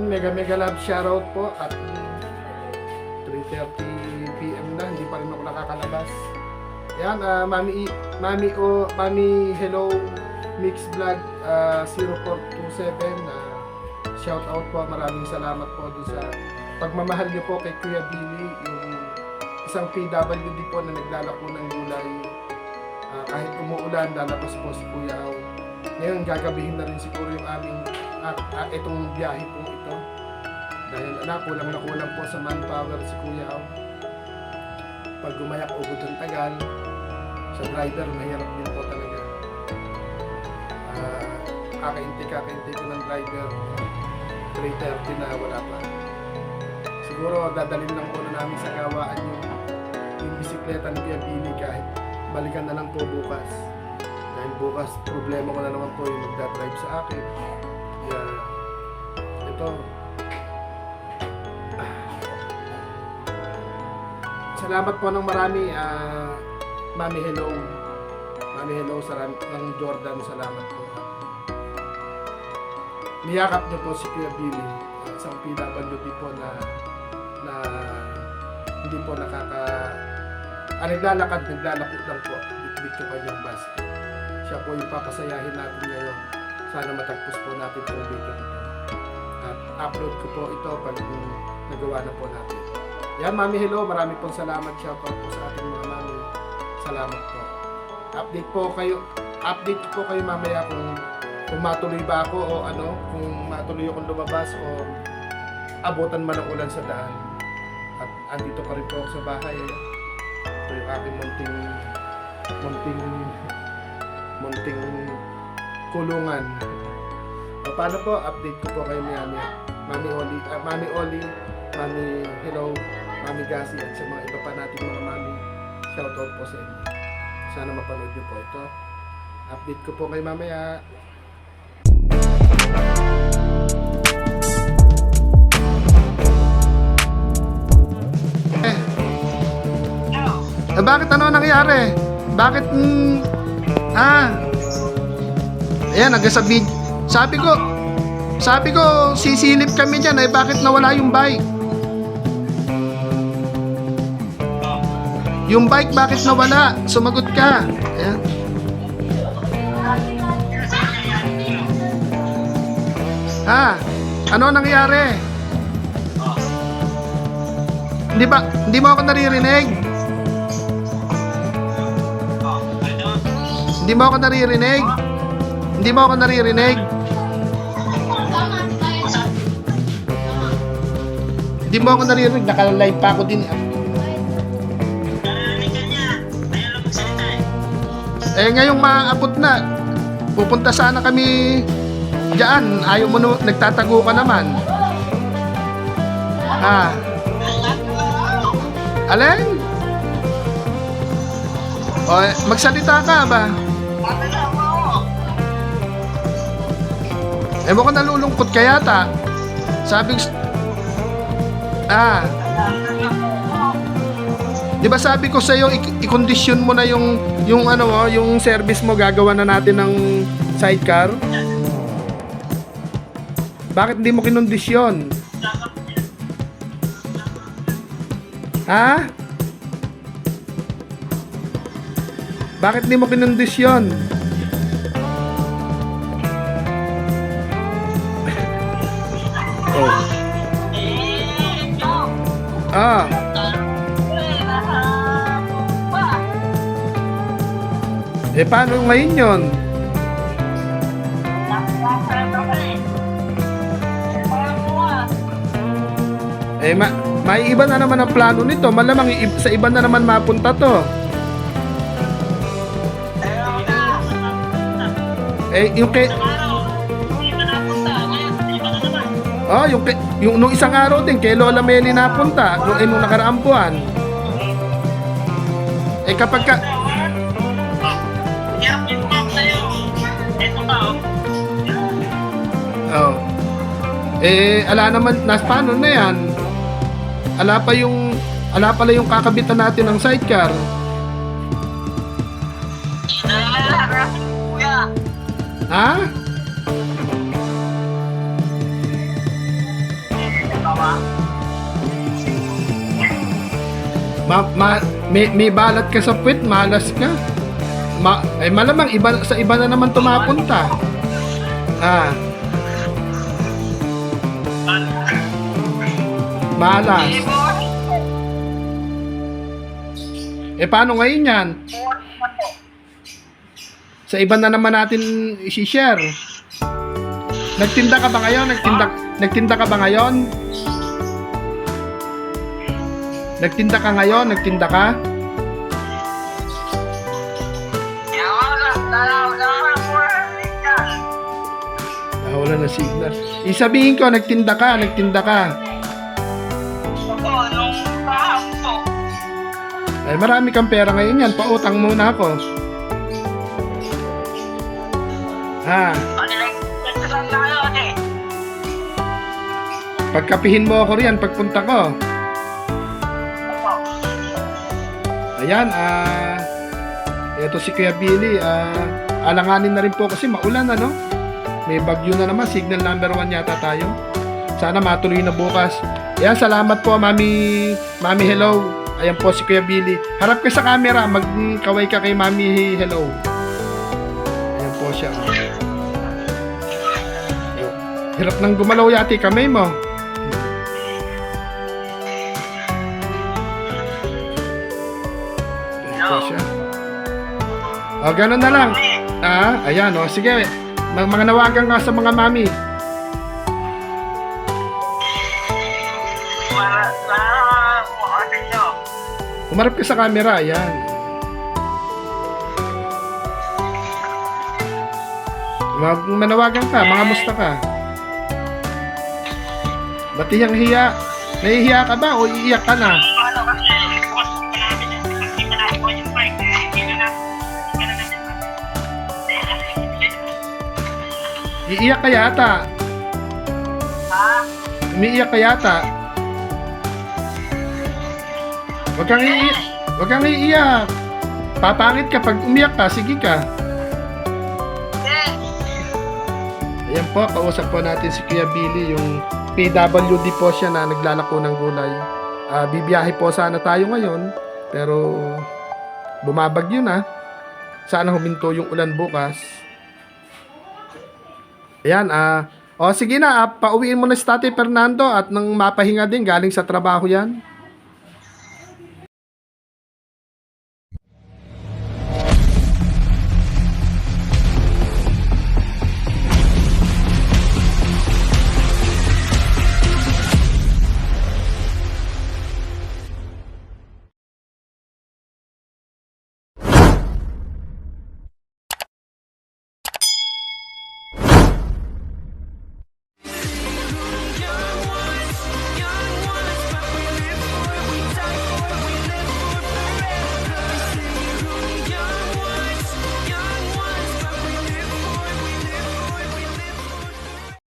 Mega mega love shoutout po at 3.30pm na, hindi pa rin ako nakakalabas. Yan, ah, Mami, Mami O, Mami Hello Mix Vlog ah, 0427 na shout out po, maraming salamat po dun sa pagmamahal niyo po kay Kuya Billy, yung isang PWD po na naglalako ng gulay. Ah, kahit umuulan, lalabas po si Kuya Au. Ngayon, gagabihin na rin siguro yung aming ah, ah, itong biyahe po. Dahil anak, kulang na kulang po sa manpower si Kuya Au. Pag gumayak ugod ang tagal, sa driver, mahirap din po talaga. Ah, kakaintay, kakaintay ko ng driver. 3.30 na wala pa. Siguro dadalhin lang po na namin sa gawaan yung, yung bisikleta ni Kuya Billy kahit balikan na lang po bukas. Dahil bukas, problema ko na naman po yung magdadrive sa akin. Kaya, ito. Salamat po ng marami, ah, Mami Hello. Mami Hello sa ng Jordan, salamat po. Niyakap niyo po si Kuya Billy, isang PWD po na na hindi po nakaka ah, naglalakad, naglalako lang po bitbit yung kanyang basket. Siya po yung papasayahin natin ngayon. Sana matagpos po natin itong video nito. At upload ko po ito pag nagawa na po natin. Yan, Mami Hello, marami pong salamat. Shoutout po sa ating mga mami. Salamat po. Update po kayo, update po kayo mamaya kung kung matuloy ba ako o ano, kung matuloy akong lumabas o abutan man ng ulan sa daan. At andito pa rin po ako sa bahay. Eh. Ito yung aking munting munting munting kulungan. O, paano po? Update ko po kayo maya maya. Mami Oli, ah, Mami Oli, Mami Hello, Mami Gasi at sa mga iba pa nating mga mami. Shoutout po sa inyo. Sana mapanood niyo po ito. Update ko po kayo mamaya. Eh, bakit ano nangyari? Bakit, mm, ah, ayan, nagsasabi, sabi ko, sabi ko, sisilip kami dyan, eh, bakit nawala yung bike? Yung bike, bakit nawala? Sumagot ka. Ayan. Ha? Ano ang nangyari? Hindi ba, hindi mo ako naririnig? Hindi mo ako naririnig? Hindi mo ako naririnig? Hindi mo ako naririnig? Naka-live pa ako din. Eh ngayong maabot na. Pupunta sana kami diyan. Ayaw mo no, nagtatago ka naman. Ha? Alin? O, magsalita ka ba? Eh, mukhang nalulungkot ka yata. Sabi. Ah. Di ba sabi ko sa'yo, i- i-condition mo na yung, yung ano mo, yung service mo, gagawa na natin ng sidecar? Bakit hindi mo kinondisyon? Ha? Bakit hindi mo kinondisyon? oh. Ah. Eh, paano ngayon yon? Eh, ma may iba na naman ang plano nito. Malamang sa iba na naman mapunta to. Eh, yung kay... Oh, yung, kay, yung nung isang araw din, kay Lola Meli napunta. Nung, eh, nung nakaraang buwan. Eh, kapag ka... Oh. Eh, ala naman, nas paano na yan? Ala pa yung, ala pala yung kakabitan natin ng sidecar. Ha? Ma, ma, may, may balat ka sa puwit, malas ka. Ma, eh malamang iba, sa iba na naman tumapunta. Ah, malas. Eh paano ngayon yan? Sa iba na naman natin i-share. Nagtinda ka ba ngayon? Nagtinda, nagtinda ka ba ngayon? Nagtinda ka ngayon? Nagtinda ka? Ah, wala na signal. Isabihin ko, nagtinda ka, nagtinda ka. Ay, marami kang pera ngayon yan. Pautang muna ako. Ha, pagkapihin mo ako riyan pagpunta ko. Ayan, ah... ito si Kuya Billy, ah... alanganin na rin po kasi maulan, ano? May bagyo na naman, signal number 1 yata tayo. Sana matuloy na bukas. Ayan, salamat po, Mami... Mami, hello. Ayan po si Kuya Billy. Harap ka sa camera, magkaway ka kay Mami, hello. Ayan po siya. Hirap nang gumalaw yati kamay mo. Ayan po siya. O, ganun na lang. Ah, ayan, o. Sige, mag mga nawagan ka sa mga mami. Umarap ka sa camera, ayan. Mag manawagan ka, mga musta ka. Ba't iyang hiya? Nahihiya ka ba o iiyak ka na? Iiyak ka yata. Umiiyak ka yata. Huwag kang iiyak. Huwag kang iiyak. Papangit ka pag umiyak ka. Sige ka. Ayan po, kausap po natin si Kuya Billy, yung PWD po siya na naglalako ng gulay. Ah, bibiyahe po sana tayo ngayon, pero bumabagyo na. Sana huminto yung ulan bukas. Ayan, ah, o sige na, ah, pauwiin mo na si Tatay Fernando at nang mapahinga din galing sa trabaho yan.